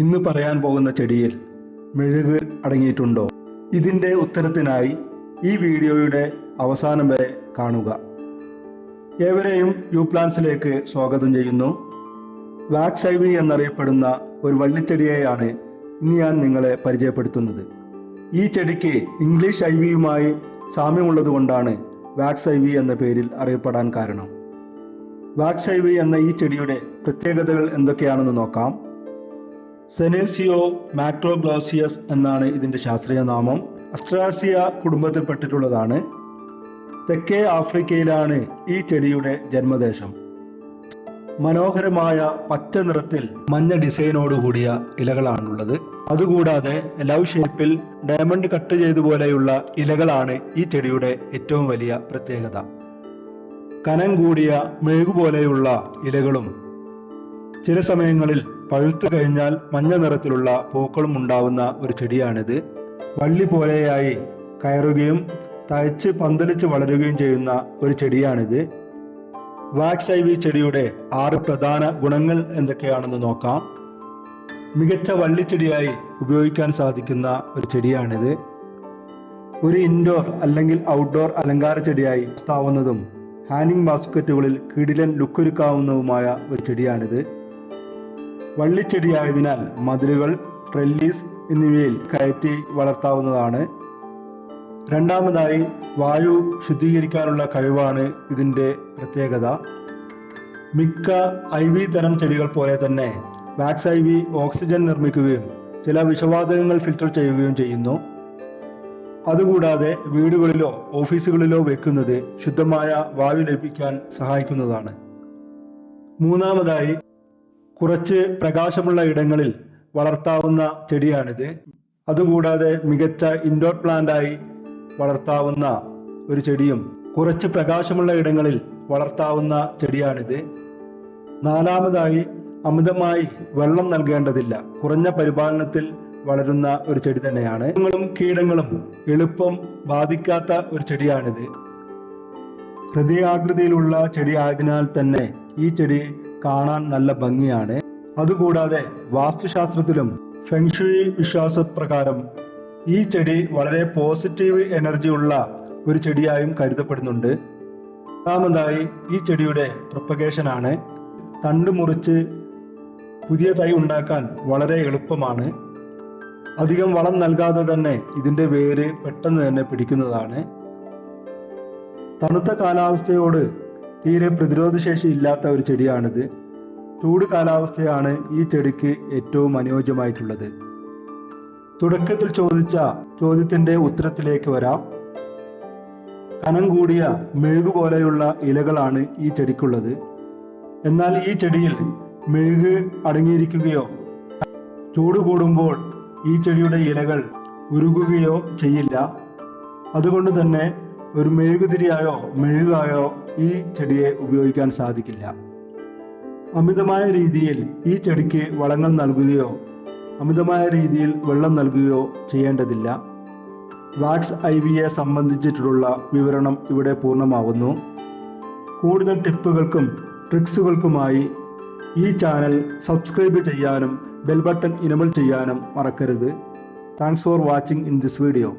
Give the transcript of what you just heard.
ഇന്ന് പറയാൻ പോകുന്ന ചെടിയിൽ മെഴുക് അടങ്ങിയിട്ടുണ്ടോ? ഇതിന്റെ ഉത്തരത്തിനായി ഈ വീഡിയോയുടെ അവസാനം വരെ കാണുക. ഏവരെയും യു പ്ലാൻസിലേക്ക് സ്വാഗതം ചെയ്യുന്നു. വാക്സ് ഐവി എന്നറിയപ്പെടുന്ന ഒരു വള്ളിച്ചെടിയെയാണ് ഇന്ന് ഞാൻ നിങ്ങളെ പരിചയപ്പെടുത്തുന്നത്. ഈ ചെടിക്ക് ഇംഗ്ലീഷ് ഐവിയുമായി സാമ്യമുള്ളതുകൊണ്ടാണ് വാക്സ് ഐവി എന്ന പേരിൽ അറിയപ്പെടാൻ കാരണം. വാക്സ് ഐവി എന്ന ഈ ചെടിയുടെ പ്രത്യേകതകൾ എന്തൊക്കെയാണെന്ന് നോക്കാം. സെനേസിയോ മാക്രോഗ്ലോസിയസ് എന്നാണ് ഇതിന്റെ ശാസ്ത്രീയ നാമം. അസ്ട്രാസിയ കുടുംബത്തിൽപ്പെട്ടിട്ടുള്ളതാണ്. തെക്കേ ആഫ്രിക്കയിലാണ് ഈ ചെടിയുടെ ജന്മദേശം. മനോഹരമായ പച്ച നിറത്തിൽ മഞ്ഞ ഡിസൈനോടുകൂടിയ ഇലകളാണുള്ളത്. അതുകൂടാതെ ലവ് ഷേപ്പിൽ ഡയമണ്ട് കട്ട് ചെയ്ത പോലെയുള്ള ഇലകളാണ് ഈ ചെടിയുടെ ഏറ്റവും വലിയ പ്രത്യേകത. കനം കൂടിയ മെഴുകു പോലെയുള്ള ഇലകളും ചില സമയങ്ങളിൽ പഴുത്തു കഴിഞ്ഞാൽ മഞ്ഞ നിറത്തിലുള്ള പൂക്കളും ഉണ്ടാവുന്ന ഒരു ചെടിയാണിത്. വള്ളി പോലെയായി കയറുകയും തയച്ച് പന്തലിച്ച് വളരുകയും ചെയ്യുന്ന ഒരു ചെടിയാണിത്. വാക്സ് ഐവി ചെടിയുടെ ആറ് പ്രധാന ഗുണങ്ങൾ എന്തൊക്കെയാണെന്ന് നോക്കാം. മികച്ച വള്ളിച്ചെടിയായി ഉപയോഗിക്കാൻ സാധിക്കുന്ന ഒരു ചെടിയാണിത്. ഒരു ഇൻഡോർ അല്ലെങ്കിൽ ഔട്ട്ഡോർ അലങ്കാര ചെടിയായി സ്ഥാവുന്നതും ഹാനിങ് ബാസ്ക്കറ്റുകളിൽ കിടിലൻ ലുക്കൊരുക്കാവുന്നതുമായ ഒരു ചെടിയാണിത്. വള്ളിച്ചെടിയായതിനാൽ മതിലുകൾ ട്രെല്ലീസ് എന്നിവയിൽ കയറ്റി വളർത്താവുന്നതാണ്. രണ്ടാമതായി വായു ശുദ്ധീകരിക്കാനുള്ള കഴിവാണ് ഇതിന്റെ പ്രത്യേകത. മിക്ക ഐ വി തരം ചെടികൾ പോലെ തന്നെ വാക്സ് ഐ വി ഓക്സിജൻ നിർമ്മിക്കുകയും ചില വിഷവാതകങ്ങൾ ഫിൽട്ടർ ചെയ്യുകയും ചെയ്യുന്നു. അതുകൂടാതെ വീടുകളിലോ ഓഫീസുകളിലോ വെക്കുന്നത് ശുദ്ധമായ വായു ലഭിക്കാൻ സഹായിക്കുന്നതാണ്. മൂന്നാമതായി കുറച്ച് പ്രകാശമുള്ള ഇടങ്ങളിൽ വളർത്താവുന്ന ചെടിയാണിത്. അതുകൂടാതെ മികച്ച ഇൻഡോർ പ്ലാന്റായി വളർത്താവുന്ന ഒരു ചെടിയും കുറച്ച് പ്രകാശമുള്ള ഇടങ്ങളിൽ വളർത്താവുന്ന ചെടിയാണിത്. നാലാമതായി അമിതമായി വെള്ളം നൽകേണ്ടതില്ല. കുറഞ്ഞ പരിപാലനത്തിൽ വളരുന്ന ഒരു ചെടി തന്നെയാണ്. കീടങ്ങളും കീടങ്ങളും എളുപ്പം ബാധിക്കാത്ത ഒരു ചെടിയാണിത്. ഹൃദയാകൃതിയിലുള്ള ചെടി ആയതിനാൽ തന്നെ ഈ ചെടി കാണാൻ നല്ല ഭംഗിയാണ്. അതുകൂടാതെ വാസ്തുശാസ്ത്രത്തിലും ഫെങ്ഷുയി വിശ്വാസപ്രകാരം ഈ ചെടി വളരെ പോസിറ്റീവ് എനർജി ഉള്ള ഒരു ചെടിയായും കരുതപ്പെടുന്നുണ്ട്. രണ്ടാമതായി ഈ ചെടിയുടെ പ്രൊപ്പഗേഷൻ ആണ് തണ്ട് മുറിച്ച് പുതിയ തൈ ഉണ്ടാക്കാൻ വളരെ എളുപ്പമാണ്. അധികം വളം നൽകാതെ തന്നെ ഇതിന്റെ വേര് പെട്ടെന്ന് തന്നെ പിടിക്കുന്നതാണ്. തണുത്ത കാലാവസ്ഥയോട് തീരെ പ്രതിരോധശേഷി ഇല്ലാത്ത ഒരു ചെടിയാണിത്. ചൂട് കാലാവസ്ഥയാണ് ഈ ചെടിക്ക് ഏറ്റവും അനുയോജ്യമായിട്ടുള്ളത്. തുടക്കത്തിൽ ചോദിച്ച ചോദ്യത്തിന്റെ ഉത്തരത്തിലേക്ക് വരാം. കനം കൂടിയ മെഴുകു പോലെയുള്ള ഇലകളാണ് ഈ ചെടിക്കുള്ളത്. എന്നാൽ ഈ ചെടിയിൽ മെഴുക് അടങ്ങിയിരിക്കുകയോ ചൂട് കൂടുമ്പോൾ ഈ ചെടിയുടെ ഇലകൾ ഉരുകുകയോ ചെയ്യില്ല. അതുകൊണ്ട് തന്നെ ഒരു മെഴുകുതിരിയായോ മെഴുകായോ ഈ ചെടിയെ ഉപയോഗിക്കാൻ സാധിക്കില്ല. അമിതമായ രീതിയിൽ ഈ ചെടിക്ക് വളങ്ങൾ നൽകുകയോ അമിതമായ രീതിയിൽ വെള്ളം നൽകുകയോ ചെയ്യേണ്ടതില്ല. വാക്സ് ഐ വിയെ സംബന്ധിച്ചിട്ടുള്ള വിവരണം ഇവിടെ പൂർണമാവുന്നു. കൂടുതൽ ടിപ്പുകൾക്കും ട്രിക്സുകൾക്കുമായി ഈ ചാനൽ സബ്സ്ക്രൈബ് ചെയ്യാനും ബെൽ ബട്ടൺ ഇനബിൾ ചെയ്യാനും മറക്കരുത്. Thanks for watching in this video.